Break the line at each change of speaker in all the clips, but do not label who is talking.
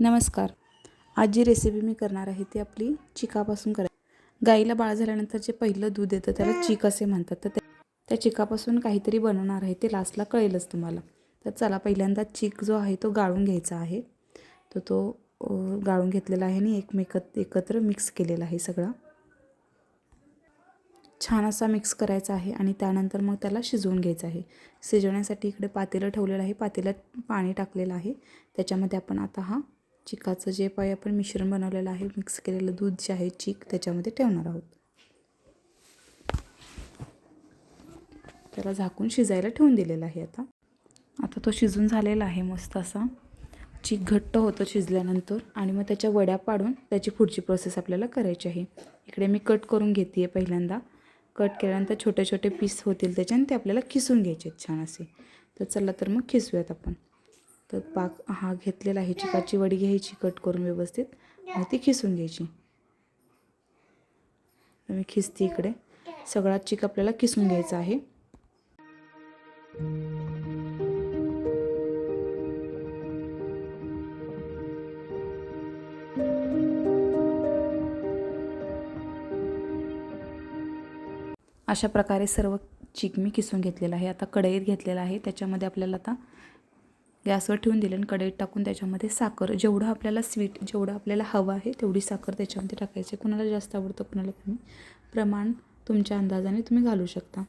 नमस्कार. आज जी रेसिपी मी करणार आहे ती आपली चिकापासून करा गाईला बाळ झाल्यानंतर जे पहिलं दूध येतं त्याला चिक असे म्हणतात. तर त्या- त्या चिकापासून काहीतरी बनवणार आहे ते लास्टला कळेलच तुम्हाला. तर चला पहिल्यांदा चिक जो आहे तो गाळून घ्यायचा आहे. तर तो गाळून घेतलेला आहे आणि एकमेकत एकत्र मिक्स केलेला आहे सगळा. छान असा मिक्स करायचा आहे आणि त्यानंतर मग त्याला शिजवून घ्यायचं आहे. शिजवण्यासाठी इकडे पातेलं ठेवलेलं आहे पातेल्यात पाणी टाकलेलं आहे. त्याच्यामध्ये आपण आता हा चिकाचं जे पाय आपण मिश्रण बनवलेलं आहे मिक्स केलेलं दूध जे आहे चिक त्याच्यामध्ये ठेवणार आहोत. त्याला झाकून शिजायला ठेवून दिलेलं आहे आता. आता तो शिजून झालेला आहे मस्त असा. चिक घट्ट होतं शिजल्यानंतर आणि मग त्याच्या वड्या पाडून त्याची पुढची प्रोसेस आपल्याला करायची आहे. इकडे मी कट करून घेते आहे पहिल्यांदा. कट केल्यानंतर छोटे छोटे पीस होतील त्याच्याने ते आपल्याला खिसून घ्यायचे आहेत छान असे. तर चला तर मग खिसूयात आपण. तर पाक हा घेतलेला आहे चिकाची वडी घ्यायची कट करून व्यवस्थित आणि ती खिसून घ्यायची. मी खिसते इकडे. सगळा चिक आपल्याला किसून घ्यायचा आहे. अशा प्रकारे सर्व चिक मी किसून घेतलेला आहे. आता कढईत घेतलेला आहे. त्याच्यामध्ये आपल्याला आता गॅसवर ठेवून दिलं आणि कढईत टाकून त्याच्यामध्ये साखर. जेवढं आपल्याला स्वीट जेवढं आपल्याला हवं आहे तेवढी साखर त्याच्यामध्ये टाकायची. कुणाला जास्त आवडतं कुणाला कमी. प्रमाण तुमच्या अंदाजाने तुम्ही घालू शकता.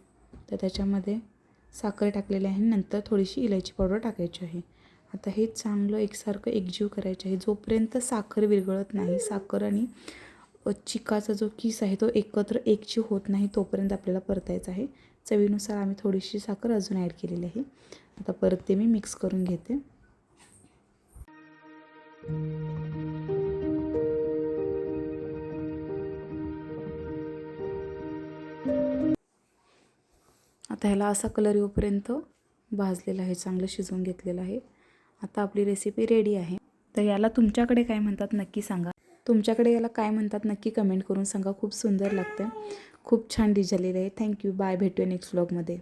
तर त्याच्यामध्ये साखर टाकलेली आहे नंतर थोडीशी इलायची पावडर टाकायची आहे. आता हे चांगलं एकसारखं एकजीव करायचं आहे. जोपर्यंत साखर विरघळत नाही साखर आणि चिकाचा जो किस आहे तो एकत्र एकजीव होत नाही तोपर्यंत आपल्याला परतायचा आहे. चवीनुसार आम्ही थोडीशी साखर अजून ॲड केलेली आहे. आता परत ते मी मिक्स करून घेते. आता ह्याला असा कलर येऊपर्यंत भाजलेला आहे चांगलं शिजवून घेतलेलं आहे. आता आपली रेसिपी रेडी आहे. तर याला तुमच्याकडे काय म्हणतात नक्की सांगा. तुमच्याकडे याला काय म्हणतात नक्की कमेंट करून सांगा. खूप सुंदर लागतं खूप छान डिश झालेली आहे. थँक्यू बाय भेटूया नेक्स्ट व्लॉगमध्ये